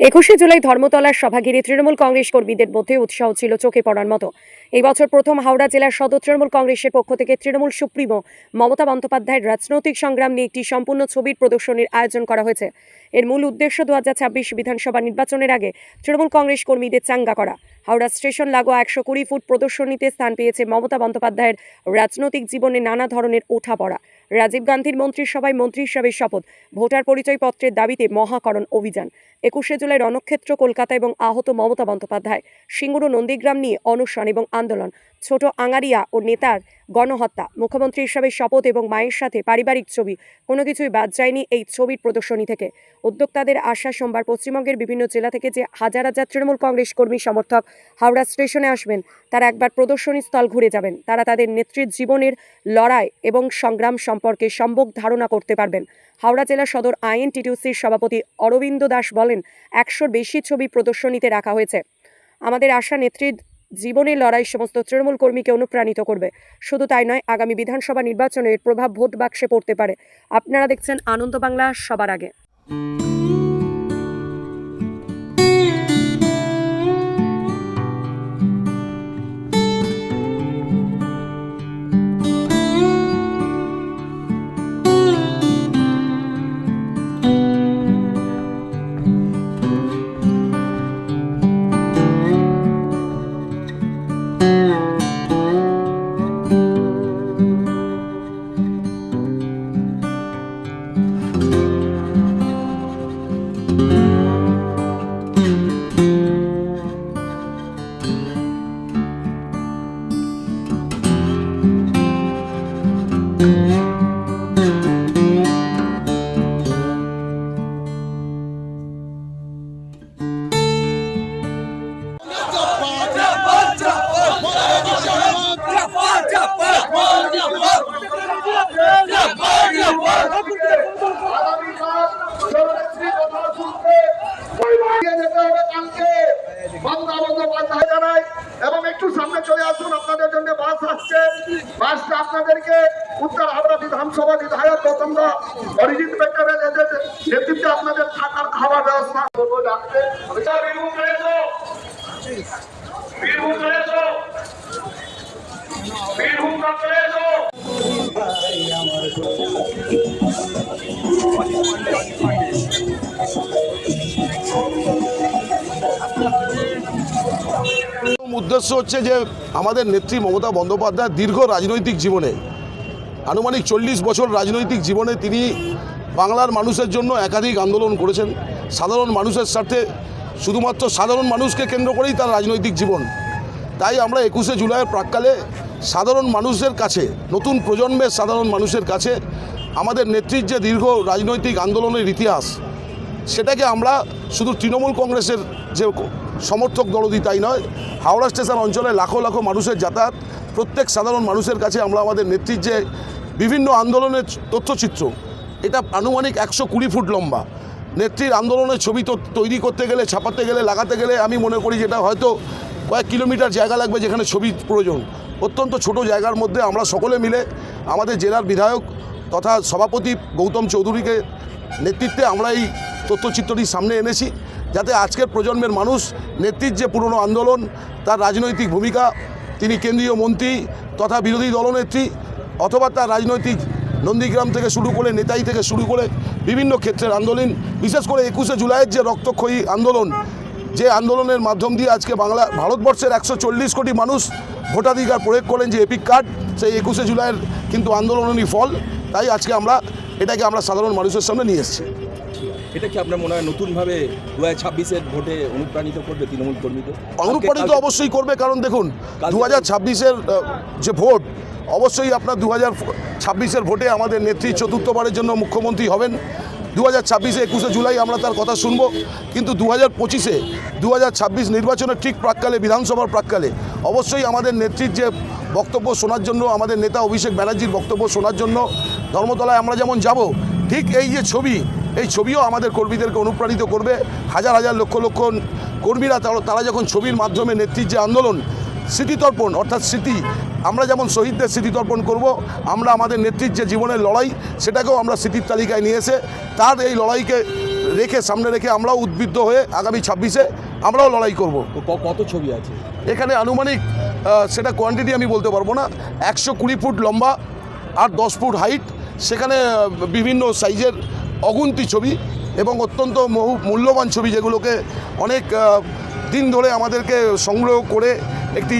একুশে জুলাই ধর্মতলার সভা ঘিরে তৃণমূল কংগ্রেস কর্মীদের মধ্যে উৎসাহ ছিল চোখে পড়ার মতো। এই বছর প্রথম হাওড়া জেলার সদর তৃণমূল কংগ্রেসের পক্ষ থেকে তৃণমূল সুপ্রিমো মমতা বন্দ্যোপাধ্যায়ের রাজনৈতিক সংগ্রাম নিয়ে একটি সম্পূর্ণ ছবির প্রদর্শনীর আয়োজন করা হয়েছে। এর মূল উদ্দেশ্য দু হাজার ছাব্বিশ বিধানসভা নির্বাচনের আগে তৃণমূল কংগ্রেস কর্মীদের চাঙ্গা করা। হাওড়া স্টেশন লাগোয়া একশো কুড়ি ফুট প্রদর্শনীতে স্থান পেয়েছে মমতা বন্দ্যোপাধ্যায়ের রাজনৈতিক জীবনে নানা ধরনের ওঠাপড়া রাজীব গান্ধীর মন্ত্রিসভায় মন্ত্রী হিসাবে শপথ। ভোটার পরিচয়পত্রের দাবিতে মহাকরণ অভিযান। একুশে জুলাই রণক্ষেত্র, কলকাতা এবং আহত মমতা বন্দ্যোপাধ্যায়। সিঙ্গুরু নন্দীগ্রাম নিয়ে অনশন এবং আন্দোলন। ছোট আঙারিয়া ও নেতার গণহত্যা, মুখ্যমন্ত্রী হিসাবে শপথ এবং মায়ের সাথে পারিবারিক ছবি, কোনো কিছুই বাদ যায়নি এই ছবির প্রদর্শনী থেকে। উদ্যোক্তাদের আশা, সোমবার পশ্চিমবঙ্গের বিভিন্ন জেলা থেকে যে হাজার হাজার তৃণমূল কংগ্রেস কর্মী সমর্থক হাওড়া স্টেশনে আসবেন, তারা একবার প্রদর্শনী স্থল ঘুরে যাবেন। তারা তাদের নেত্রীর জীবনের লড়াই এবং সংগ্রাম সম্পর্কে সম্যক ধারণা করতে পারবেন। হাওড়া জেলা সদর আইএনটিটিউসির সভাপতি অরবিন্দ দাস বলেন, একশোর বেশি ছবি প্রদর্শনীতে রাখা হয়েছে। আমাদের আশা নেত্রীর জীবনের লড়াই সমস্ত তৃণমূল কর্মীকে অনুপ্রাণিত করবে। শুধু তাই নয়, আগামী বিধানসভা নির্বাচনের প্রভাব ভোট বাক্সে পড়তে পারে। আপনারা দেখছেন আনন্দ বাংলা সবার আগে। এবং একটু সামনে চলে আসুন আপনাদের জন্য বাস আসছে বাসটা আপনাদেরকে উত্তর হাওড়া বিধানসভা বিধায়ক গৌতম অরিজিৎ বেকারের এদের নেতৃত্বে আপনাদের থাকার খাবার ব্যবস্থা করব রাখতে বীরভূম বীরভূম উদ্দেশ্য হচ্ছে যে আমাদের নেত্রী মমতা বন্দ্যোপাধ্যায় দীর্ঘ রাজনৈতিক জীবনে, আনুমানিক চল্লিশ বছর রাজনৈতিক জীবনে তিনি বাংলার মানুষের জন্য একাধিক আন্দোলন করেছেন। সাধারণ মানুষের স্বার্থে শুধুমাত্র সাধারণ মানুষকে কেন্দ্র করেই তার রাজনৈতিক জীবন। তাই আমরা একুশে জুলাইয়ের প্রাককালে সাধারণ মানুষের কাছে, নতুন প্রজন্মের সাধারণ মানুষের কাছে আমাদের নেত্রীর যে দীর্ঘ রাজনৈতিক আন্দোলনের ইতিহাস, সেটাকে আমরা শুধু তৃণমূল কংগ্রেসের যে সমর্থক দলদি তাই নয়, হাওড়া স্টেশন অঞ্চলে লাখো লাখো মানুষের যাতায়াত, প্রত্যেক সাধারণ মানুষের কাছে আমরা আমাদের নেত্রীর যে বিভিন্ন আন্দোলনের তথ্যচিত্র, এটা আনুমানিক একশো কুড়ি ফুট লম্বা। নেত্রীর আন্দোলনের ছবি তো তৈরি করতে গেলে, ছাপাতে গেলে, লাগাতে গেলে আমি মনে করি যেটা হয়তো কয়েক কিলোমিটার জায়গা লাগবে যেখানে ছবি প্রয়োজন। অত্যন্ত ছোট জায়গার মধ্যে আমরা সকলে মিলে আমাদের জেলার বিধায়ক তথা সভাপতি গৌতম চৌধুরীকে নেতৃত্বে আমরা এই তথ্যচিত্রটি সামনে এনেছি, যাতে আজকের প্রজন্মের মানুষ নেত্রীর যে পুরনো আন্দোলন, তার রাজনৈতিক ভূমিকা, তিনি কেন্দ্রীয় মন্ত্রী তথা বিরোধী দলনেত্রী অথবা তার রাজনৈতিক নন্দীগ্রাম থেকে শুরু করে নেতাই থেকে শুরু করে বিভিন্ন ক্ষেত্রের আন্দোলন, বিশেষ করে একুশে জুলাইয়ের যে রক্তক্ষয়ী আন্দোলন, যে আন্দোলনের মাধ্যম দিয়ে আজকে বাংলা, ভারতবর্ষের একশো চল্লিশ কোটি মানুষ ভোটাধিকার প্রয়োগ করেন যে এপিক কার্ড সেই একুশে জুলাইয়ের কিন্তু আন্দোলনেরই ফল। তাই আজকে আমরা এটাকে আমরা সাধারণ মানুষের সামনে নিয়ে এসেছি। এটা কি আপনার মনে হয় নতুনভাবে দু হাজার ছাব্বিশের ভোটে অনুপ্রাণিত করবে তৃণমূল কর্মীদের? অনুপ্রাণিত অবশ্যই করবে কারণ দেখুন দু হাজার ছাব্বিশের যে ভোট অবশ্যই আপনার দু হাজার ছাব্বিশের ভোটে আমাদের নেত্রী চতুর্থবারের জন্য মুখ্যমন্ত্রী হবেন। দু হাজার ছাব্বিশে একুশে জুলাই আমরা তার কথা শুনব। কিন্তু দু হাজার পঁচিশে দু হাজার ছাব্বিশ নির্বাচনের ঠিক প্রাককালে বিধানসভার প্রাককালে অবশ্যই আমাদের নেত্রীর যে বক্তব্য শোনার জন্য, আমাদের নেতা অভিষেক ব্যানার্জির বক্তব্য শোনার জন্য ধর্মতলায় আমরা যেমন যাব, ঠিক এই যে ছবি, এই ছবিও আমাদের কর্মীদেরকে অনুপ্রাণিত করবে। হাজার হাজার লক্ষ লক্ষ কর্মীরা তারা- যখন ছবির মাধ্যমে নেত্রীর যে আন্দোলন, স্মৃতিতর্পণ, অর্থাৎ স্মৃতি, আমরা যেমন শহীদদের স্মৃতিতর্পণ করব, আমরা আমাদের নেত্রীর যে জীবনের লড়াই, সেটাকেও আমরা স্মৃতির তালিকায় নিয়ে এসে তার এই লড়াইকে রেখে সামনে রেখে আমরাও উদ্বুদ্ধ হয়ে আগামী ছাব্বিশে আমরাও লড়াই করব। কত ছবি আছে? এখানে আনুমানিক সেটা কোয়ান্টিটি আমি বলতে পারব না একশো কুড়ি ফুট লম্বা আর দশ ফুট হাইট সেখানে বিভিন্ন সাইজের অগুন্তি ছবি এবং অত্যন্ত মূল্যবান ছবি যেগুলোকে অনেক দিন ধরে আমাদেরকে সংগ্রহ করে একটি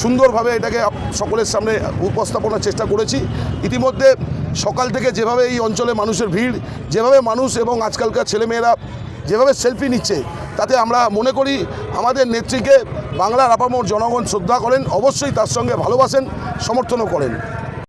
সুন্দরভাবে এটাকে সকলের সামনে উপস্থাপনার চেষ্টা করেছি। ইতিমধ্যে সকাল থেকে যেভাবে এই অঞ্চলে মানুষের ভিড়, যেভাবে মানুষ এবং আজকালকার ছেলেমেয়েরা যেভাবে সেলফি নিচ্ছে, তাতে আমরা মনে করি আমাদের নেত্রীকে বাংলার আপামর জনগণ শ্রদ্ধা করেন, অবশ্যই তার সঙ্গে ভালোবাসেন, সমর্থনও করেন।